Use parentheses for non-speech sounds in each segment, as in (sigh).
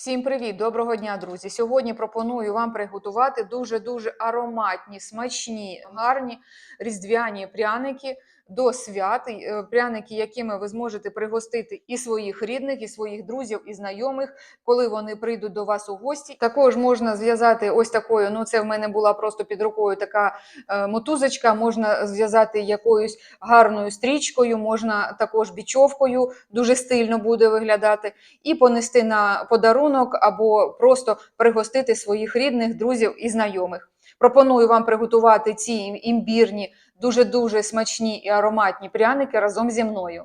Всім привіт! Доброго дня, друзі! Сьогодні пропоную вам приготувати дуже-дуже ароматні, смачні, гарні різдвяні пряники до свят. Е, Пряники, якими ви зможете пригостити і своїх рідних, і своїх друзів, і знайомих, коли вони прийдуть до вас у гості. Також можна зв'язати ось такою. Ну, це в мене була просто під рукою така е, мотузочка. Можна зв'язати якоюсь гарною стрічкою, можна також бічовкою, дуже стильно буде виглядати і понести на подарунок або просто пригостити своїх рідних, друзів і знайомих. Пропоную вам приготувати ці імбірні, дуже-дуже смачні і ароматні пряники разом зі мною.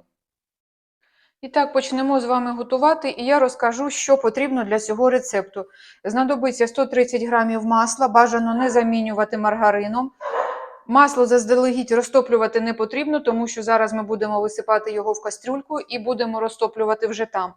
І так, почнемо з вами готувати, і я розкажу, що потрібно для цього рецепту. Знадобиться 130 грамів масла, бажано не замінювати маргарином. Масло заздалегідь розтоплювати не потрібно, тому що зараз ми будемо висипати його в кастрюльку і будемо розтоплювати вже там.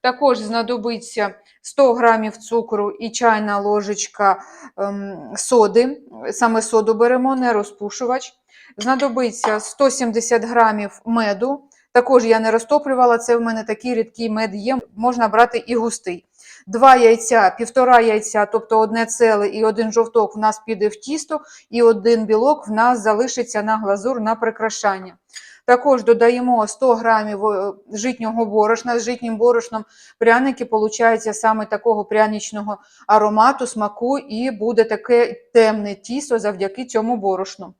Також знадобиться 100 грамів цукру і чайна ложечка ем, соди. Саме соду беремо, не розпушувач. Знадобиться 170 грамів меду. Також я не розтоплювала, це в мене такий рідкий мед є, можна брати і густий. Два яйця, півтора яйця, тобто одне целе і один жовток в нас піде в тісто, і один білок в нас залишиться на глазур на прикрашання. Також додаємо 100 грамів е, житнього борошна. З житнім борошном пряники получаються саме такого пряничного аромату, смаку, і буде таке темне тісто завдяки цьому борошну.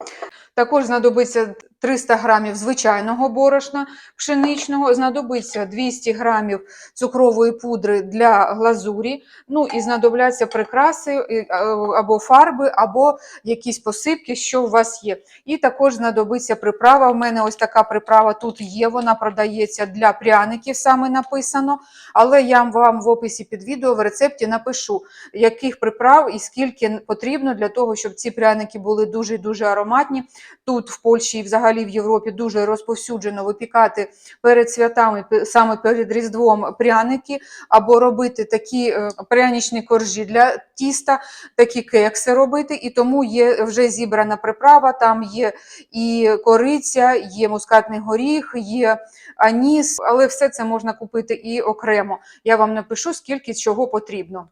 Також знадобиться 300 грамів звичайного борошна пшеничного, знадобиться 200 грамів цукрової пудри для глазурі, ну і знадобляться прикраси е, або фарби, або якісь посипки, що у вас є. І також знадобиться приправа. У мене ось така приправа тут є, вона продається для пряників, саме написано. Але я вам в описі під відео в рецепті напишу, яких приправ і скільки потрібно для того, щоб ці пряники були дуже-дуже ароматні. Тут в Польщі і взагалі в Європі дуже розповсюджено випікати перед святами, саме перед Різдвом пряники, або робити такі е, пряничні коржі для тіста, такі кекси робити. І тому є вже зібрана приправа, там є і кориця, є мускатний горіх, є аніс, але все це можна купити і окремо. Я вам напишу, скільки чого потрібно.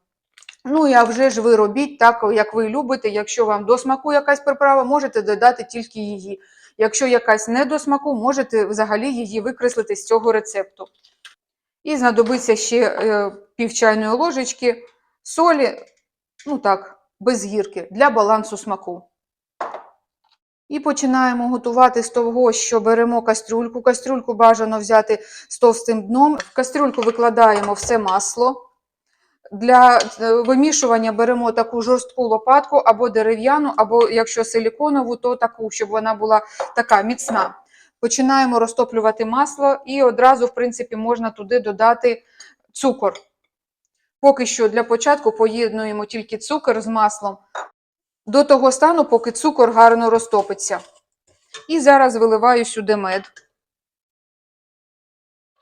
Ну і а вже ж ви робіть так, як ви любите. Якщо вам до смаку якась приправа, можете додати тільки її. Якщо якась не до смаку, можете взагалі її викреслити з цього рецепту. І знадобиться ще е, пів чайної ложечки солі, ну так, без гірки, для балансу смаку. І починаємо готувати з того, що беремо кастрюльку. Кастрюльку бажано взяти з товстим дном. В кастрюльку викладаємо все масло. Для е, вимішування беремо таку жорстку лопатку або дерев'яну, або якщо силіконову, то таку, щоб вона була така міцна. Починаємо розтоплювати масло і одразу, в принципі, можна туди додати цукор. Поки що для початку поєднуємо тільки цукор з маслом до того стану, поки цукор гарно розтопиться. І зараз виливаю сюди мед.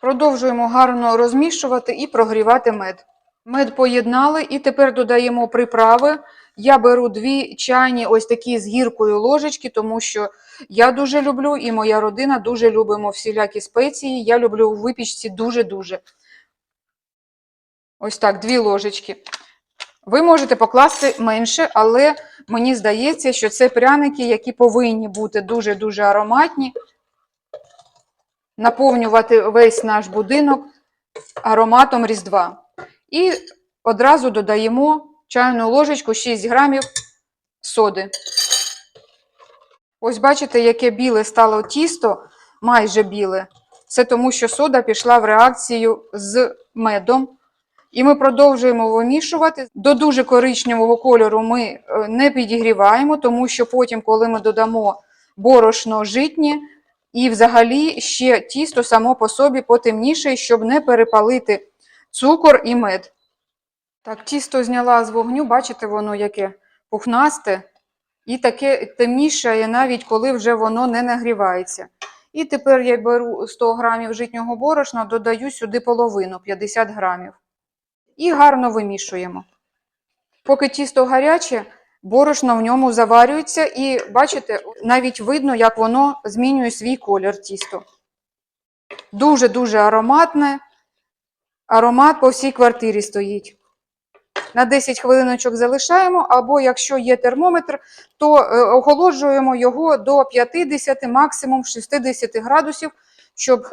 Продовжуємо гарно розмішувати і прогрівати мед. Мед поєднали і тепер додаємо приправи. Я беру дві чайні, ось такі з гіркою ложечки, тому що я дуже люблю і моя родина дуже любимо всілякі спеції. Я люблю у випічці дуже-дуже. Ось так, дві ложечки. Ви можете покласти менше, але мені здається, що це пряники, які повинні бути дуже-дуже ароматні, наповнювати весь наш будинок ароматом Різдва. І одразу додаємо чайну ложечку 6 грамів соди. Ось бачите, яке біле стало тісто, майже біле. Це тому, що сода пішла в реакцію з медом. І ми продовжуємо вимішувати. До дуже коричневого кольору ми е, не підігріваємо, тому що потім, коли ми додамо борошно житнє, і взагалі ще тісто само по собі потемніше, щоб не перепалити цукор і мед. Так, тісто зняла з вогню, бачите, воно яке пухнасте. І таке темніше, навіть коли вже воно не нагрівається. І тепер я беру 100 грамів житнього борошна, додаю сюди половину 50 грамів. І гарно вимішуємо. Поки тісто гаряче, борошно в ньому заварюється, і бачите, навіть видно, як воно змінює свій колір тісто. Дуже-дуже ароматне. Аромат по всій квартирі стоїть. на 10 хвилиночок залишаємо, або якщо є термометр, то е, охолоджуємо його до 50, максимум 60 градусів, щоб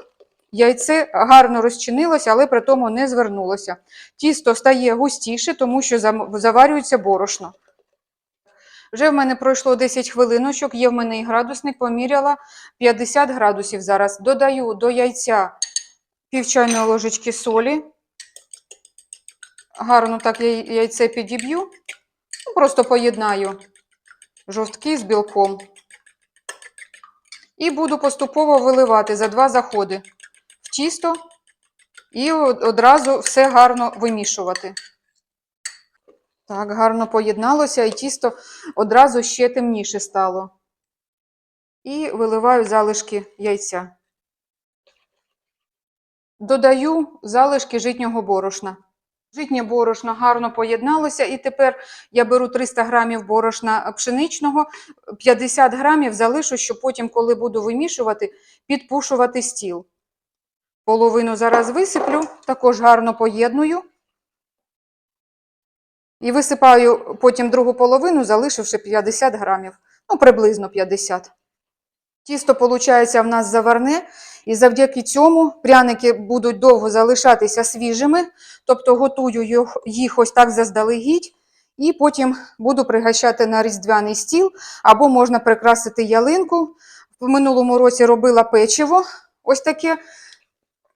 яйце гарно розчинилося, але при тому не звернулося. Тісто стає густіше, тому що заварюється борошно. Вже в мене пройшло 10 хвилиночок, є в мене і градусник, поміряла 50 градусів зараз. Додаю до яйця пів чайної ложечки солі. Гарно так яйце підіб'ю. Ну, Просто поєднаю жовтки з білком. І буду поступово виливати за два заходи в тісто і одразу все гарно вимішувати. Так, гарно поєдналося, і тісто одразу ще темніше стало. І виливаю залишки яйця. Додаю залишки житнього борошна. Житнє борошно гарно поєдналося, і тепер я беру 300 грамів борошна пшеничного, 50 грамів залишу, щоб потім, коли буду вимішувати, підпушувати стіл. Половину зараз висиплю, також гарно поєдную. І висипаю потім другу половину, залишивши 50 грамів. Ну, приблизно 50. Тісто, виходить, в нас заварне, і завдяки цьому пряники будуть довго залишатися свіжими, тобто готую їх ось так заздалегідь, і потім буду пригощати на різдвяний стіл, або можна прикрасити ялинку. В минулому році робила печиво, ось таке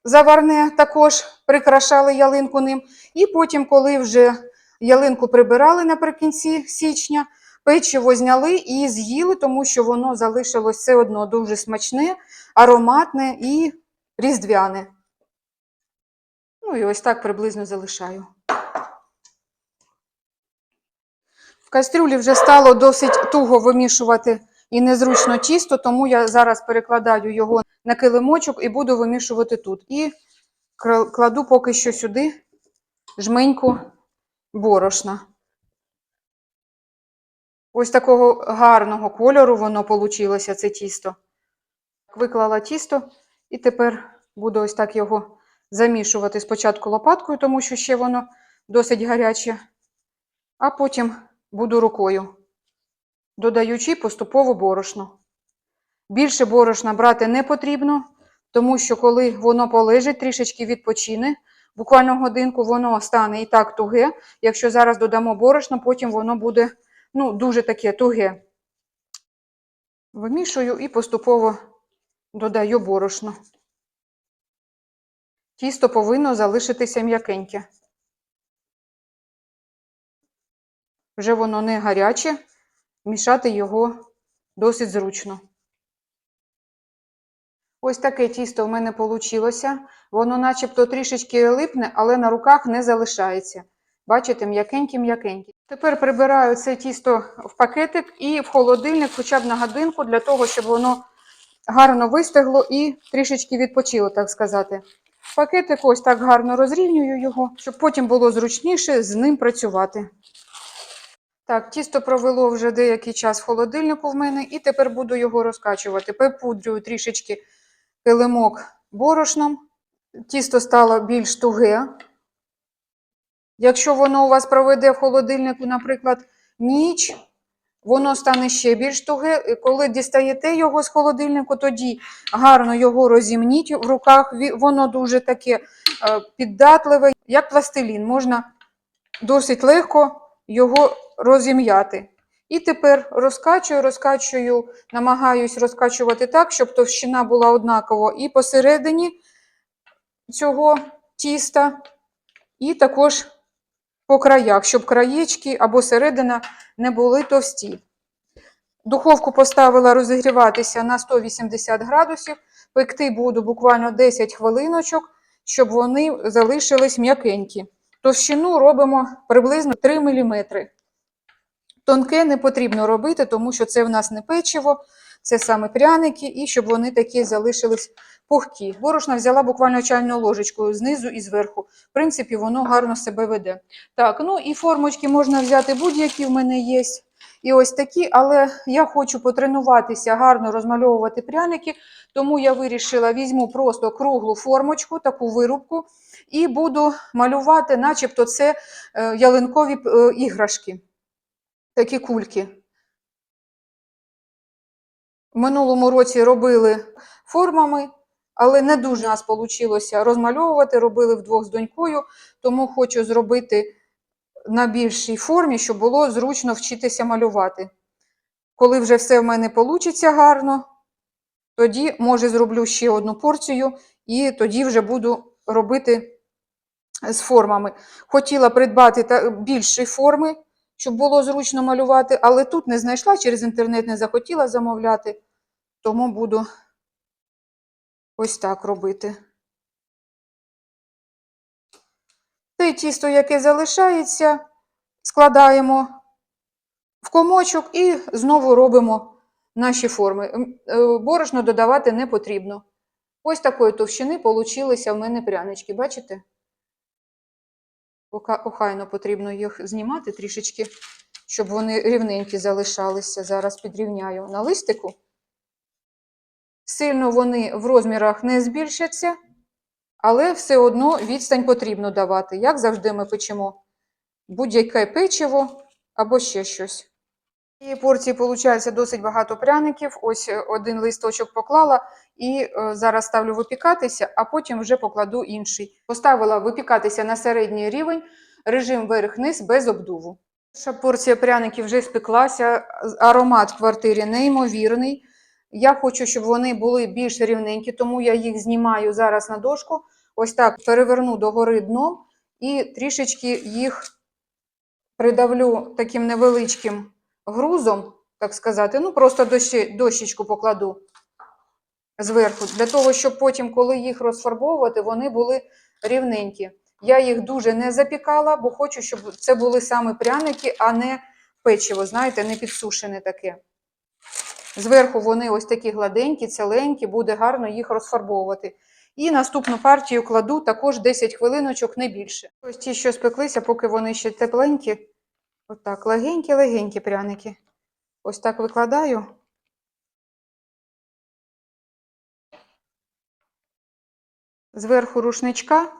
заварне, також прикрашали ялинку ним. І потім, коли вже ялинку прибирали наприкінці січня, печиво зняли і з'їли, тому що воно залишилось все одно дуже смачне, ароматне і різдвяне. Ну і ось так приблизно залишаю. В кастрюлі вже стало досить туго вимішувати і незручно тісто, тому я зараз перекладаю його на килимочок і буду вимішувати тут. І кладу поки що сюди жменьку борошна. Ось такого гарного кольору воно вийшло, це тісто. Виклала тісто і тепер буду ось так його замішувати спочатку лопаткою, тому що ще воно досить гаряче, а потім буду рукою, додаючи поступово борошно. Більше борошна брати не потрібно, тому що коли воно полежить, трішечки відпочине, буквально годинку воно стане і так туге. Якщо зараз додамо борошно, потім воно буде ну, дуже таке туге. Вимішую і поступово додаю борошно. Тісто повинно залишитися м'якеньке. Вже воно не гаряче, мішати його досить зручно. Ось таке тісто в мене вийшло. Воно начебто трішечки липне, але на руках не залишається. Бачите, м'якеньке-м'якеньке. Тепер прибираю це тісто в пакетик і в холодильник хоча б на годинку, для того, щоб воно гарно вистигло і трішечки відпочило, так сказати. Пакетик ось так гарно розрівнюю його, щоб потім було зручніше з ним працювати. Так, тісто провело вже деякий час в холодильнику в мене, і тепер буду його розкачувати. Припудрюю трішечки килимок борошном. Тісто стало більш туге. Якщо воно у вас проведе в холодильнику, наприклад, ніч, воно стане ще більш туге. Коли дістаєте його з холодильнику, тоді гарно його розімніть в руках. Воно дуже таке е, піддатливе, як пластилін. Можна досить легко його розім'яти. І тепер розкачую, розкачую, намагаюсь розкачувати так, щоб товщина була однакова і посередині цього тіста, і також по краях, щоб краєчки або середина не були товсті. Духовку поставила розігріватися на 180 градусів. Пекти буду буквально 10 хвилиночок, щоб вони залишились м'якенькі. Товщину робимо приблизно 3 мм. Тонке не потрібно робити, тому що це в нас не печиво, це саме пряники, і щоб вони такі залишились пухкі. Борошна взяла буквально чайною ложечкою знизу і зверху. В принципі, воно гарно себе веде. Так, ну і формочки можна взяти будь-які в мене є. і ось такі, але я хочу потренуватися гарно розмальовувати пряники, тому я вирішила, візьму просто круглу формочку, таку вирубку, і буду малювати, начебто це е, ялинкові е, іграшки, такі кульки. В минулому році робили формами, але не дуже нас вийшло розмальовувати, робили вдвох з донькою, тому хочу зробити на більшій формі, щоб було зручно вчитися малювати. Коли вже все в мене вийде гарно, тоді, може, зроблю ще одну порцію і тоді вже буду робити з формами. Хотіла придбати більші форми, щоб було зручно малювати, але тут не знайшла, через інтернет не захотіла замовляти, тому буду ось так робити. Те тісто, яке залишається, складаємо в комочок і знову робимо наші форми. Е, Борошно додавати не потрібно. Ось такої товщини получилися в мене прянички, бачите? Охайно потрібно їх знімати трішечки, щоб вони рівненькі залишалися. Зараз підрівняю на листику. Сильно вони в розмірах не збільшаться, але все одно відстань потрібно давати. Як завжди ми печемо будь-яке печиво або ще щось. І порції виходить досить багато пряників. Ось е, один листочок поклала і е, зараз ставлю випікатися, а потім вже покладу інший. Поставила випікатися на середній рівень, режим верх-низ без обдуву. Перша порція пряників вже спеклася, аромат в квартирі неймовірний. Я хочу, щоб вони були більш рівненькі, тому я їх знімаю зараз на дошку. Ось так переверну догори дном і трішечки їх придавлю таким невеличким грузом, так сказати, ну просто дощечку покладу зверху, для того, щоб потім, коли їх розфарбовувати, вони були рівненькі. Я їх дуже не запікала, бо хочу, щоб це були саме пряники, а не печиво, знаєте, не підсушене таке. Зверху вони ось такі гладенькі, ціленькі, буде гарно їх розфарбовувати. І наступну партію кладу також 10 хвилиночок, не більше. Ось ті, що спеклися, поки вони ще тепленькі. Отак, легенькі-легенькі пряники. Ось так викладаю. Зверху рушничка.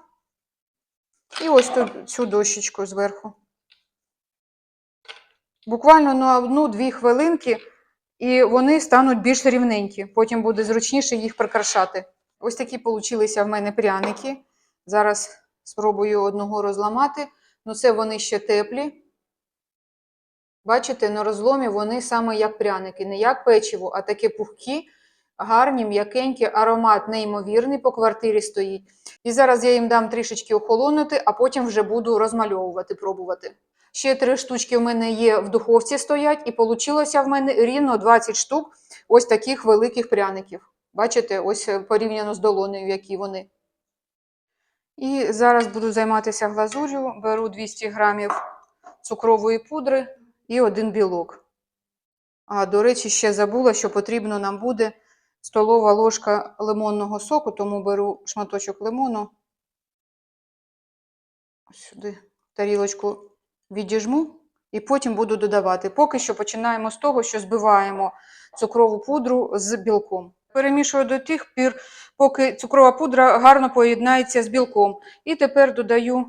І ось тут цю дощечку зверху. Буквально на одну-дві хвилинки, і вони стануть більш рівненькі. Потім буде зручніше їх прикрашати. Ось такі получилися в мене пряники. Зараз спробую одного розламати. Ну, це вони ще теплі. Бачите, на розломі вони саме як пряники, не як печиво, а такі пухкі, гарні, м'якенькі, аромат неймовірний по квартирі стоїть. І зараз я їм дам трішечки охолонути, а потім вже буду розмальовувати, пробувати. Ще три штучки в мене є в духовці стоять, і вийшло в мене рівно 20 штук ось таких великих пряників. Бачите, ось е, порівняно з долонею, які вони. І зараз буду займатися глазур'ю. Беру 200 грамів цукрової пудри і один білок. А, до речі, ще забула, що потрібно нам буде столова ложка лимонного соку, тому беру шматочок лимону. Ось Сюди тарілочку відіжму і потім буду додавати. Поки що починаємо з того, що збиваємо цукрову пудру з білком. Перемішую до тих пір, поки цукрова пудра гарно поєднається з білком. І тепер додаю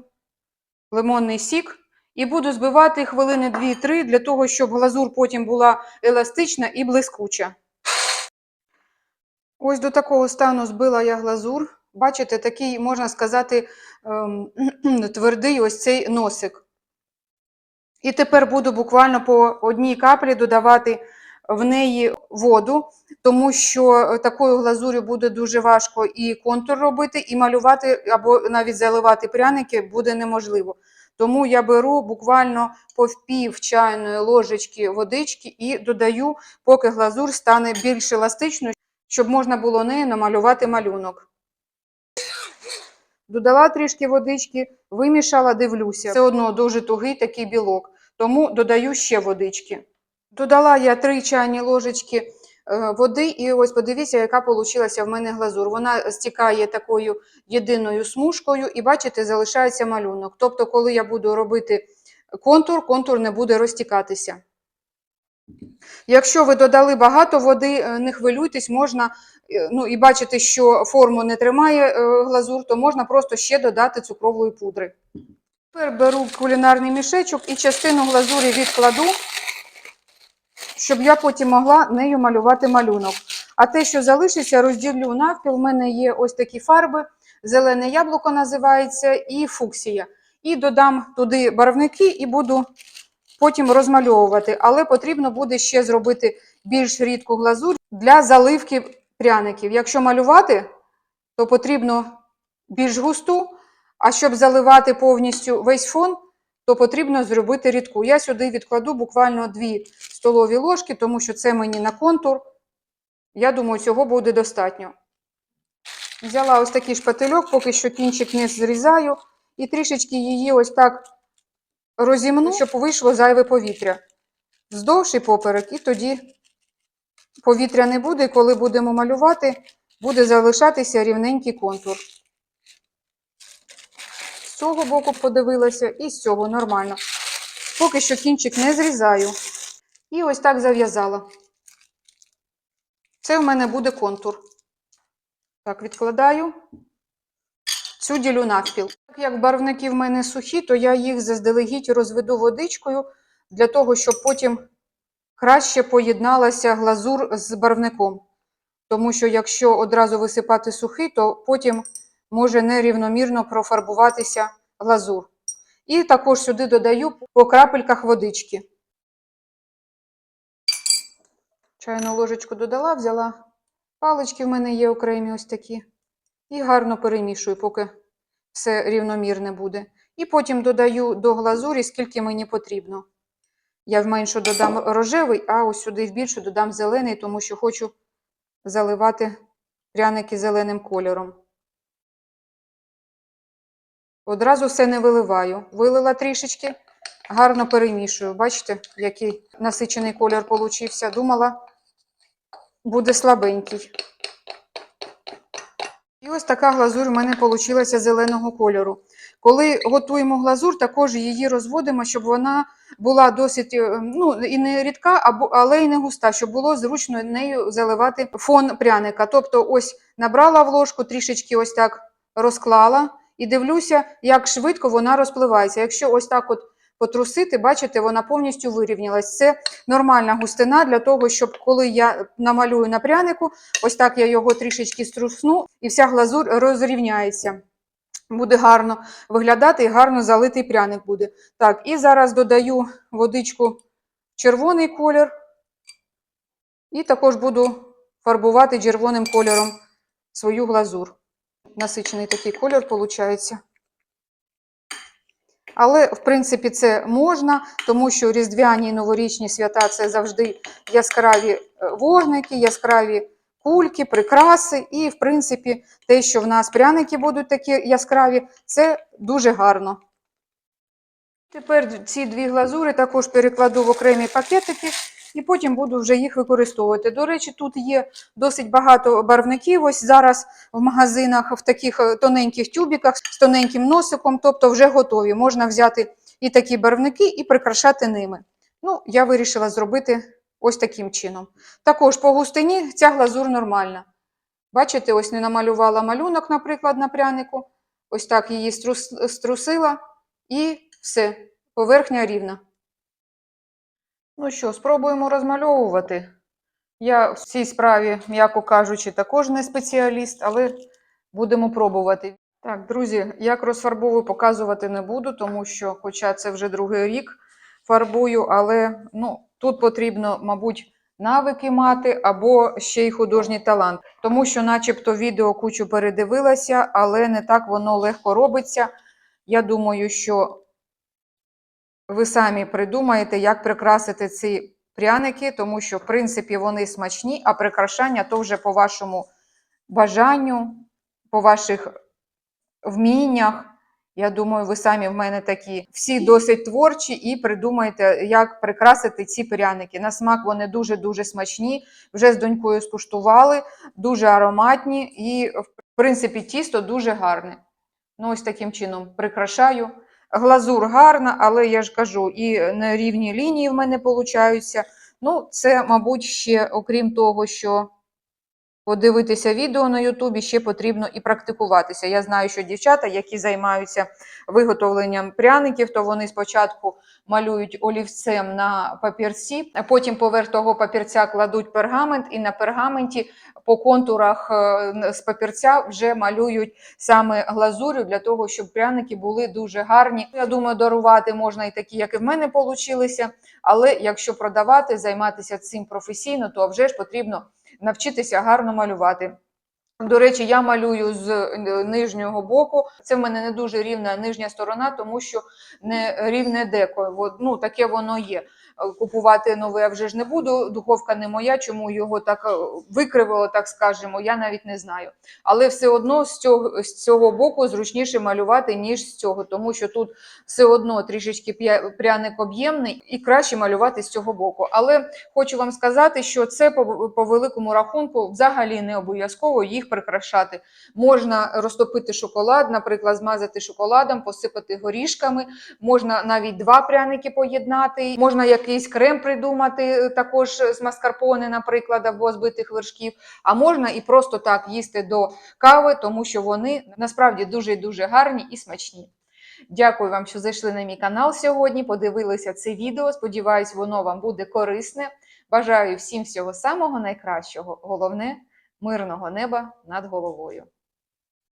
лимонний сік і буду збивати хвилини 2-3 для того, щоб глазур потім була еластична і блискуча. Ось до такого стану збила я глазур. Бачите, такий, можна сказати, ем, (clears throat) твердий ось цей носик. І тепер буду буквально по одній каплі додавати в неї воду, тому що такою глазур'ю буде дуже важко і контур робити, і малювати або навіть заливати пряники буде неможливо. Тому я беру буквально по пів чайної ложечки водички і додаю, поки глазур стане більш еластичною, щоб можна було нею намалювати малюнок. Додала трішки водички, вимішала, дивлюся. Все одно дуже тугий такий білок, тому додаю ще водички. Додала я 3 чайні ложечки е, води, і ось подивіться, яка получилася в мене глазур. Вона стікає такою єдиною смужкою, і бачите, залишається малюнок. Тобто, коли я буду робити контур, контур не буде розтікатися. Якщо ви додали багато води, е, не хвилюйтесь, можна, ну і бачите, що форму не тримає е, глазур, то можна просто ще додати цукрової пудри. Тепер беру кулінарний мішечок і частину глазурі відкладу, щоб я потім могла нею малювати малюнок. А те, що залишиться, розділю навпіл. У мене є ось такі фарби, зелене яблуко називається і фуксія. І додам туди барвники і буду потім розмальовувати. Але потрібно буде ще зробити більш рідку глазурь для заливки пряників. Якщо малювати, то потрібно більш густу, а щоб заливати повністю весь фон, то потрібно зробити рідку. Я сюди відкладу буквально 2 столові ложки, тому що це мені на контур. Я думаю, цього буде достатньо. Взяла ось такий шпательок, поки що кінчик не зрізаю, і трішечки її ось так розімну, щоб вийшло зайве повітря. Вздовж і поперек, і тоді повітря не буде, коли будемо малювати, буде залишатися рівненький контур. З цього боку подивилася, і з цього нормально. Поки що кінчик не зрізаю. І ось так зав'язала. Це в мене буде контур. Так, відкладаю. Цю ділю навпіл. Так як барвники в мене сухі, то я їх заздалегідь розведу водичкою для того, щоб потім краще поєдналася глазур з барвником. Тому що якщо одразу висипати сухий, то потім може нерівномірно профарбуватися глазур. І також сюди додаю по крапельках водички. Чайну ложечку додала, взяла палички в мене є окремі ось такі. І гарно перемішую, поки все рівномірне буде. І потім додаю до глазурі, скільки мені потрібно. Я в меншу додам рожевий, а ось сюди в більшу додам зелений, тому що хочу заливати пряники зеленим кольором. Одразу все не виливаю. Вилила трішечки, гарно перемішую. Бачите, який насичений колір получився. Думала, буде слабенький. І ось така глазур у мене вийшла зеленого кольору. Коли готуємо глазур, також її розводимо, щоб вона була досить е, ну, і не рідка, або- але й не густа, щоб було зручно нею заливати фон пряника. Тобто, ось набрала в ложку, трішечки ось так розклала і дивлюся, як швидко вона розпливається. Якщо ось так от потрусити, бачите, вона повністю вирівнялась. Це нормальна густина для того, щоб коли я намалюю на прянику, ось так я його трішечки струсну, і вся глазур розрівняється. Буде гарно виглядати і гарно залитий пряник буде. Так, і зараз додаю водичку червоний колір. І також буду фарбувати червоним кольором свою глазур. Насичений такий колір виходить. Але, в принципі, це можна, тому що різдвяні і новорічні свята це завжди яскраві е, вогники, яскраві кульки, прикраси. І, в принципі, те, що в нас пряники будуть такі яскраві, це дуже гарно. Тепер ці дві глазури також перекладу в окремі пакетики і потім буду вже їх використовувати. До речі, тут є досить багато барвників. Ось зараз в магазинах в таких е, тоненьких тюбіках з тоненьким носиком, тобто вже готові. Можна взяти і такі барвники і прикрашати ними. Ну, я вирішила зробити ось таким чином. Також по густині ця глазур нормальна. Бачите, ось не намалювала малюнок, наприклад, на прянику. Ось так її струс- струсила і все, поверхня рівна. Ну що, спробуємо розмальовувати. Я в цій справі, м'яко кажучи, також не спеціаліст, але будемо пробувати. Так, друзі, як розфарбовую, показувати не буду, тому що, хоча це вже другий рік фарбую, але ну, тут потрібно, мабуть, навики мати або ще й художній талант. Тому що, начебто, відео кучу передивилася, але не так воно легко робиться. Я думаю, що ви самі придумаєте, як прикрасити ці пряники, тому що, в принципі, вони смачні, а прикрашання то вже по вашому бажанню, по ваших вміннях. Я думаю, ви самі в мене такі всі досить творчі і придумаєте, як прикрасити ці пряники. На смак вони дуже-дуже смачні. Вже з донькою скуштували, дуже ароматні і, в принципі, тісто дуже гарне. Ну, ось таким чином прикрашаю. Глазур гарна, але я ж кажу, і нерівні лінії в мене получаються. Ну, це, мабуть, ще, окрім того, що подивитися відео на Ютубі, ще потрібно і практикуватися. Я знаю, що дівчата, які займаються виготовленням пряників, то вони спочатку малюють олівцем на папірці, а потім поверх того папірця кладуть пергамент, і на пергаменті по контурах е, з папірця вже малюють саме глазурю для того, щоб пряники були дуже гарні. Я думаю, дарувати можна і такі, як і в мене получилися. Але якщо продавати, займатися цим професійно, то вже ж потрібно навчитися гарно малювати. До речі, я малюю з е, нижнього боку. Це в мене не дуже рівна нижня сторона, тому що не рівне деко. Ну, таке воно є. Купувати нове я вже ж не буду. Духовка не моя, чому його так е, викривило, так скажемо, я навіть не знаю. Але все одно з цього, з цього боку зручніше малювати, ніж з цього, тому що тут все одно трішечки пряник об'ємний і краще малювати з цього боку. Але хочу вам сказати, що це по, по великому рахунку взагалі не обов'язково їх прикрашати. Можна розтопити шоколад, наприклад, змазати шоколадом, посипати горішками, можна навіть два пряники поєднати, можна якийсь крем придумати, е, також з маскарпоне, наприклад, або збитих вершків. А можна і просто так їсти до кави, тому що вони насправді дуже і дуже гарні і смачні. Дякую вам, що зайшли на мій канал сьогодні. Подивилися це відео. Сподіваюсь, воно вам буде корисне. Бажаю всім всього самого найкращого. Головне мирного неба над головою.